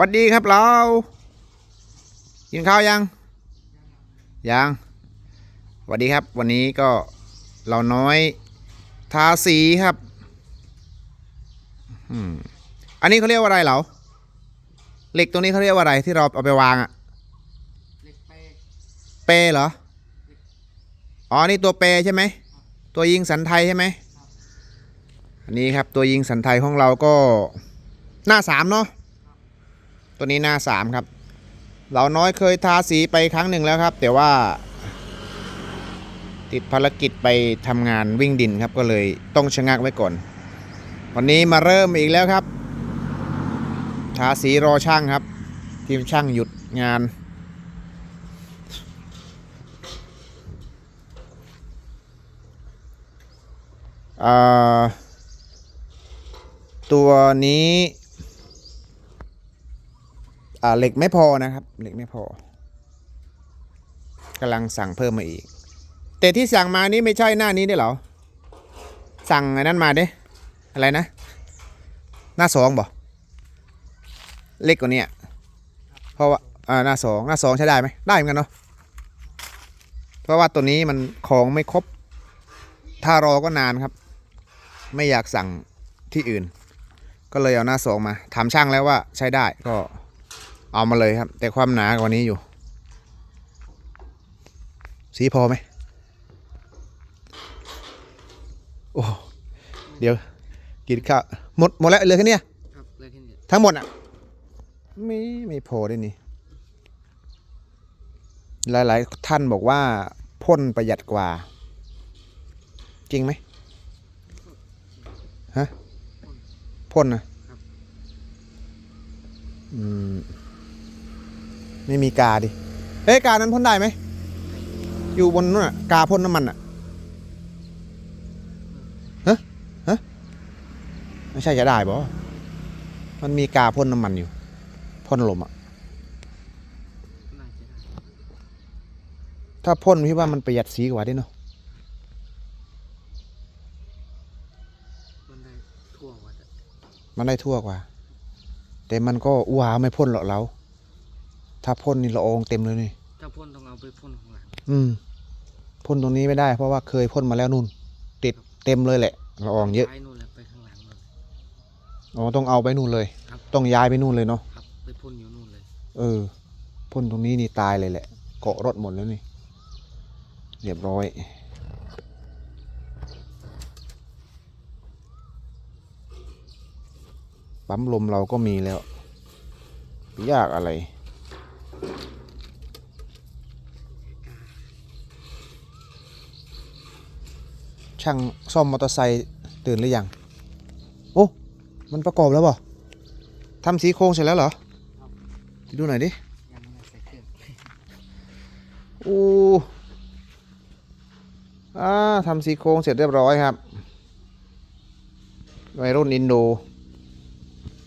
วัสดีครับเรา กินข้าวยัง ยังสวัสดีครับ วันนี้ก็เราน้อยทาสีครับอันนี้เขาเรียกว่าอะไรเหรอเหล็กตรงนี้เขาเรียกว่าอะไรที่เราเอาไปวางอะเปเปรหรอ อ๋อ นี่ตัวเปรใช่ไหม ตัวยิงสันไทยใช่ไหมอันนี้ครับตัวยิงสันไทยของเราก็หน้าสามเนาะ ตัวนี้หน้าสามครับ เราน้อยเคยทาสีไปครั้งหนึ่งแล้วครับ แต่ว่า ติดภารกิจไปทำงานวิ่งดินครับก็เลยต้องชะงักไว้ก่อน วันนี้มาเริ่มอีกแล้วครับ ทาสีรอช่างครับ ทีมช่างหยุดงานตัวนี้ เหล็กไม่พอนะครับเหล็กไม่พอกำลังสั่งเพิ่มมาอีก แต่ที่สั่งมานี่ไม่ใช่หน้านี้ได้หรอ สั่งอันนั้นมาเด้อะไรนะ หน้าสองบ่เล็กกว่านี้เพราะว่าอ่าหน้าสองหน้าสองใช้ได้ไหมได้เหมือนกันเนาะเพราะว่าตัวนี้มันของไม่ครบ ถ้ารอก็นานครับ ไม่อยากสั่งที่อื่น ก็เลยเอาหน้าสองมาถามช่างแล้วว่าใช้ได้ก็ เอามาเลยครับ แต่ความหนากว่านี้อยู่ สีพอไหมโอ้เดี๋ยวกินข้าวหมดหมดแล้วเหลือแค่เนี้ยครับเลยแค่นี้ทั้งหมดอะไม่ไม่พอด้วยนี่ หลาย ๆ ท่านบอกว่าพ่นประหยัดกว่า จริงไหมฮะพ่นนะอืม ไม่มีกาดิ เฮ้ยกานั้นพ่นได้ไหม อยู่บนนู้นอะกาพ่นน้ำมันอะฮะฮะไม่ใช่จะได้บ่มันมีกาพ่นน้ำมันอยู่ พ่นลมอะน่าจะได้ถ้าพ่นพี่ว่ามันประหยัดสีกว่าดิเนาะมันได้ทั่ววัดอะมันได้ทั่วกว่า แต่มันก็อ้วาไม่พ่นหรอกเรา ถ้าพ่นนี่ละอองเต็มเลยนี่ ถ้าพ่นต้องเอาไปพ่นข้างหลังอืมพ่นตรงนี้ไม่ได้ เพราะว่าเคยพ่นมาแล้วนู่น ติดเต็มเลยแหละละอองเยอะย้ายนู่นแหละไปข้างหลังเลย อ๋อต้องเอาไปนู่นเลย ครับ ต้องย้ายไปนู่นเลยเนาะ ครับ ไปพ่นอยู่นู่นเลย เออพ่นตรงนี้นี่ตายเลยแหละ เกาะรถหมดแล้วนี่ เรียบร้อย ปั๊มลมเราก็มีแล้ว ยากอะไร ช่างซ่อมมอเตอร์ไซค์ตื่นหรือยัง โอ้ มันประกอบแล้วบ่ทำสีโครงเสร็จแล้วเหรอ ดูหน่อยดิยังไม่ได้ใส่เครื่องอู้อ่าทำสีโครงเสร็จเรียบร้อยครับวัยรุ่นอินโด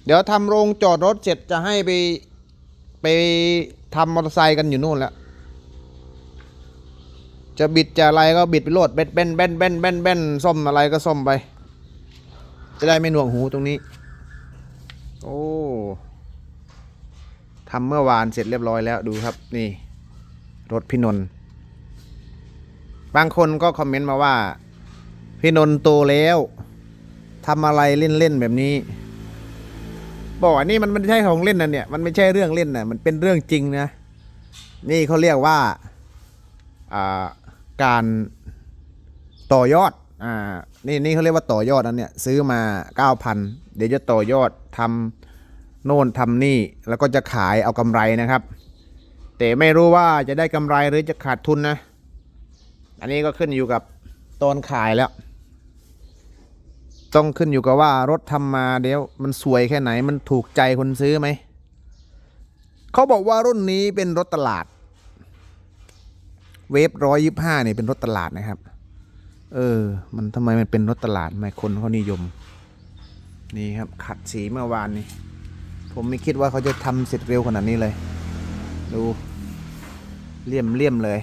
เดี๋ยวทำโรงจอดรถเสร็จจะให้ไปไป ทำมอเตอร์ไซค์กันอยู่นู่นแล้ว จะบิดจะอะไรก็บิดไปโลดเบนเบนเบนเบนเบนเบนซ่อมอะไรก็ซ่อมไป จะได้ไม่หน่วงหูตรงนี้ โอ้ทำเมื่อวานเสร็จเรียบร้อยแล้วดูครับนี่ รถพี่นนท์บางคนก็คอมเมนต์มาว่า พี่นนท์โตแล้วทำอะไรเล่นๆแบบนี้ บอกว่านี่มันไม่ใช่ของเล่นนะเนี่ยมันไม่ใช่เรื่องเล่นนะมันเป็นเรื่องจริงนะ นี่เขาเรียกว่าการต่อยอดอ่านี่นี่เขาเรียกว่าต่อยอดนะเนี่ยซื้อมาเก้าพันเดี๋ยวจะต่อยอดทำโน่นทำนี่แล้วก็จะขายเอากำไรนะครับ แต่ไม่รู้ว่าจะได้กำไรหรือจะขาดทุนนะ อันนี้ก็ขึ้นอยู่กับตอนขายแล้ว ต้องขึ้นอยู่กับว่ารถทำมาเดี๋ยวมันสวยแค่ไหนมันถูกใจคนซื้อไหม เขาบอกว่ารุ่นนี้เป็นรถตลาด เวฟร้อยยี่ห้าเนี่ยเป็นรถตลาดนะครับ เออ มันทำไมมันเป็นรถตลาดทำไมคนเขานิยม นี่ครับ ขัดสีเมื่อวานนี้ ผมไม่คิดว่าเขาจะทำเสร็จเร็วขนาดนี้เลย ดูเลี่ยมเลี่ยมเลย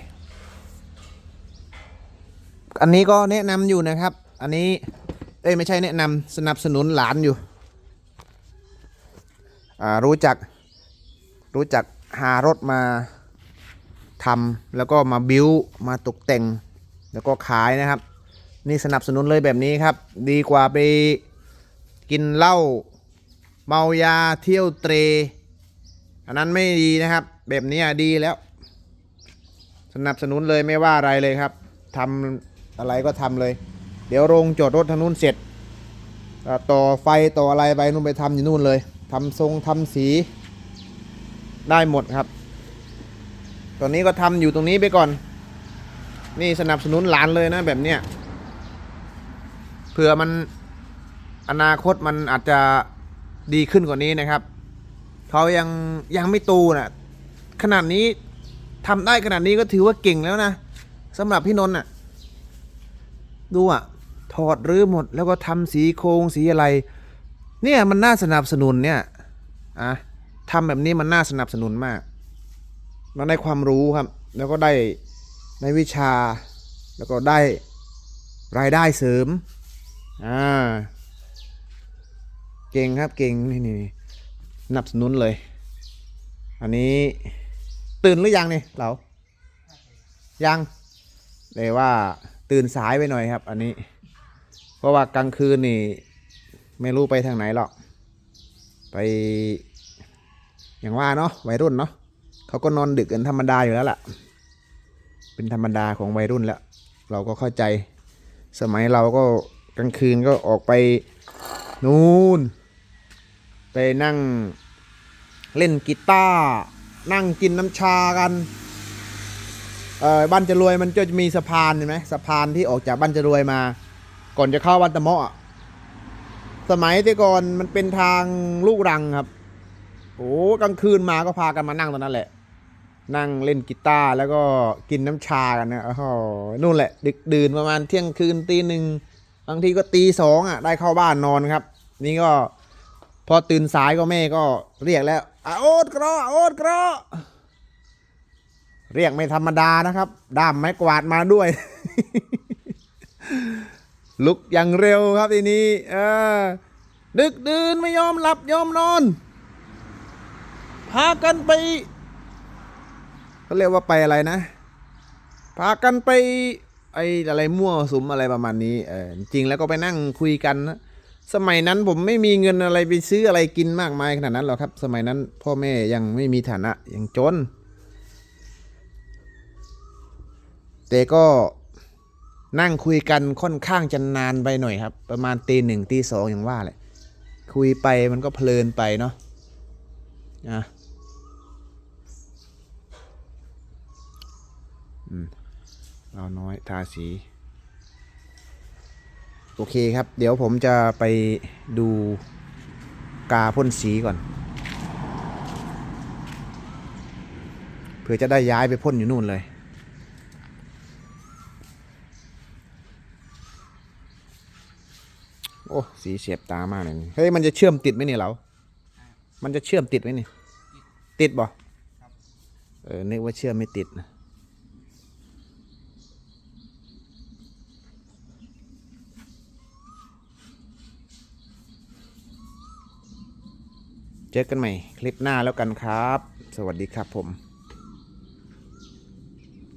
อันนี้ก็แนะนำอยู่นะครับ อันนี้ เอ้ยไม่ใช่แนะนำสนับสนุนหลานอยู่ รู้จักรู้จักหารถมาทำแล้วก็มาบิวมาตกแต่ง แล้วก็ขายนะครับ นี่สนับสนุนเลยแบบนี้ครับ ดีกว่าไปกินเหล้าเมายาเที่ยวเตร อันนั้นไม่ดีนะครับ แบบนี้ดีแล้ว สนับสนุนเลยไม่ว่าอะไรเลยครับทำอะไรก็ทำเลย เดี๋ยวโรงจอดรถทางนู้นเสร็จต่อไฟต่ออะไรไปนู่นไปทำอยู่นู่นเลยทำทรงทำสีได้หมดครับ ตอนนี้ก็ทำอยู่ตรงนี้ไปก่อน นี่สนับสนุนหลานเลยนะแบบเนี้ยเผื่อมันอนาคตมันอาจจะดีขึ้นกว่านี้นะครับ เขายังยังไม่โตูน่ะขนาดนี้ทำได้ขนาดนี้ก็ถือว่าเก่งแล้วนะสำหรับพี่นนท์น่ะ ดูอะ ถอดรื้อหมดแล้วก็ทำสีโครงสีอะไร เนี่ยมันน่าสนับสนุนเนี่ยอะทำแบบนี้มันน่าสนับสนุนมากเราได้ความรู้ครับ แล้วก็ได้ในวิชา แล้วก็ได้รายได้เสริม อ่า เก่งครับเก่งนี่นี่สนับสนุนเลย อันนี้ตื่นหรือยังนี่เรายังเลยว่าตื่นสายไปหน่อยครับ อันนี้ เพราะว่ากลางคืนนี่ ไม่รู้ไปทางไหนหรอก ไป อย่างว่าเนาะวัยรุ่นเนาะเขาก็นอนดึกกันธรรมดาอยู่แล้วล่ะ เป็นธรรมดาของวัยรุ่นแล้ว เราก็เข้าใจ สมัยเราก็กลางคืนก็ออกไปนู่น ไปนั่งเล่นกีตาร์นั่งกินน้ำชากันเออบ้านจะรวยมันจะมีสะพานเห็นไหมสะพานที่ออกจากบ้านจะรวยมา ก่อนจะเข้าวัดตะเมาะอะสมัยที่ก่อนมันเป็นทางลูกรังครับโอ้กลางคืนมาก็พากันมานั่งตรงนั้นแหละ นั่งเล่นกีตาร์แล้วก็กินน้ำชากันนะโอ้โหนู่นแหละ ดึกดื่นประมาณเที่ยงคืนตีหนึ่งบางทีก็ตีสองอะ ได้เข้าบ้านนอนครับ นี่ก็พอตื่นสายก็แม่ก็เรียกแล้วอะโอ๊ตกรอโอ๊ตกรอเรียกไม่ธรรมดานะครับ ด้ามไม้กวาดมาด้วย ลุกอย่างเร็วครับทีนี้ดึกดื่นไม่ยอมหลับยอมนอน พากันไปเขาเรียกว่าไปอะไรนะ พากันไปไอ้อะไรมั่วสุมอะไรประมาณนี้เออจริงแล้วก็ไปนั่งคุยกันนะสมัยนั้นผมไม่มีเงินอะไรไปซื้ออะไรกินมากมายขนาดนั้นหรอกครับ สมัยนั้นพ่อแม่ยังไม่มีฐานะยังจน แต่ก็ นั่งคุยกันค่อนข้างจะนานไปหน่อยครับ ประมาณตีหนึ่งตีสองอย่างว่าแหละ คุยไปมันก็เพลินไปเนาะอะเราน้อยทาสี โอเคครับ เดี๋ยวผมจะไปดูกาพ่นสีก่อน เพื่อจะได้ย้ายไปพ่นอยู่นู่นเลย โอ้ สีเสียบตามากเลยนี่เฮ้ยมันจะเชื่อมติดไหมเนี่ยเรา มันจะเชื่อมติดไหมนี่ ติดบ่เออนึกว่าเชื่อมไม่ติดนะเจอกันใหม่คลิปหน้าแล้วกันครับ สวัสดีครับผม